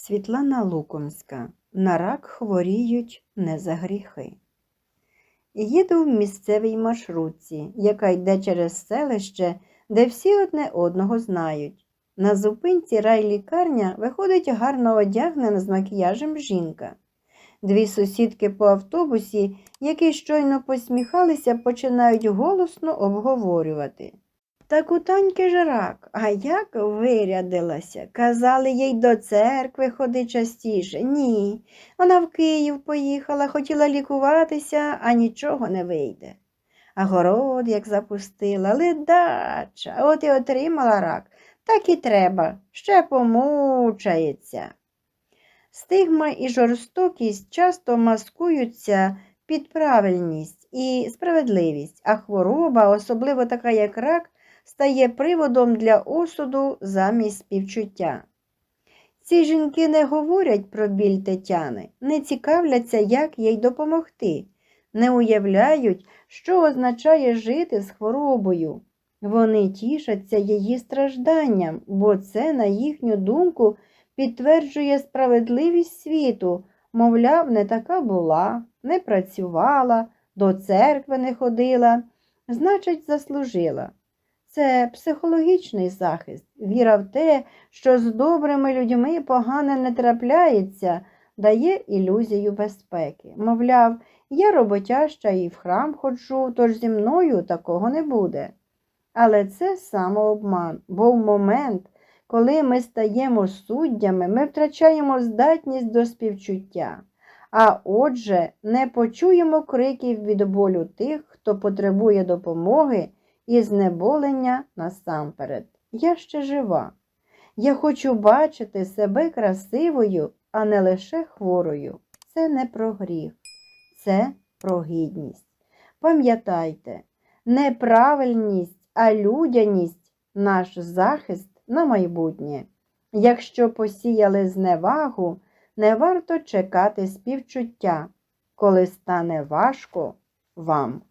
Світлана Лукомська. На рак хворіють не за гріхи. Їду в місцевій маршрутці, яка йде через селище, де всі одне одного знають. На зупинці райлікарня виходить гарно одягнена з макіяжем жінка. Дві сусідки по автобусі, які щойно посміхалися, починають голосно обговорювати. Так у Таньки ж рак, а як вирядилася? Казали їй до церкви ходи частіше. Ні. Вона в Київ поїхала, хотіла лікуватися, а нічого не вийде. А город як запустила, ледача, от і отримала рак. Так і треба, ще помучається. Стигма і жорстокість часто маскуються під правильність і справедливість, а хвороба, особливо така як рак, стає приводом для осуду замість співчуття. Ці жінки не говорять про біль Тетяни, не цікавляться, як їй допомогти, не уявляють, що означає жити з хворобою. Вони тішаться її стражданням, бо це, на їхню думку, підтверджує справедливість світу, мовляв, не така була, не працювала, до церкви не ходила, значить, заслужила. Це психологічний захист, віра в те, що з добрими людьми погане не трапляється, дає ілюзію безпеки. Мовляв, я роботяща і в храм ходжу, тож зі мною такого не буде. Але це самообман, бо в момент, коли ми стаємо суддями, ми втрачаємо здатність до співчуття. А отже, не почуємо криків від болю тих, хто потребує допомоги і знеболення насамперед. Я ще жива. Я хочу бачити себе красивою, а не лише хворою. Це не про гріх, це про гідність. Пам'ятайте, не правильність, а людяність наш захист на майбутнє. Якщо посіяли зневагу, не варто чекати співчуття, коли стане важко вам.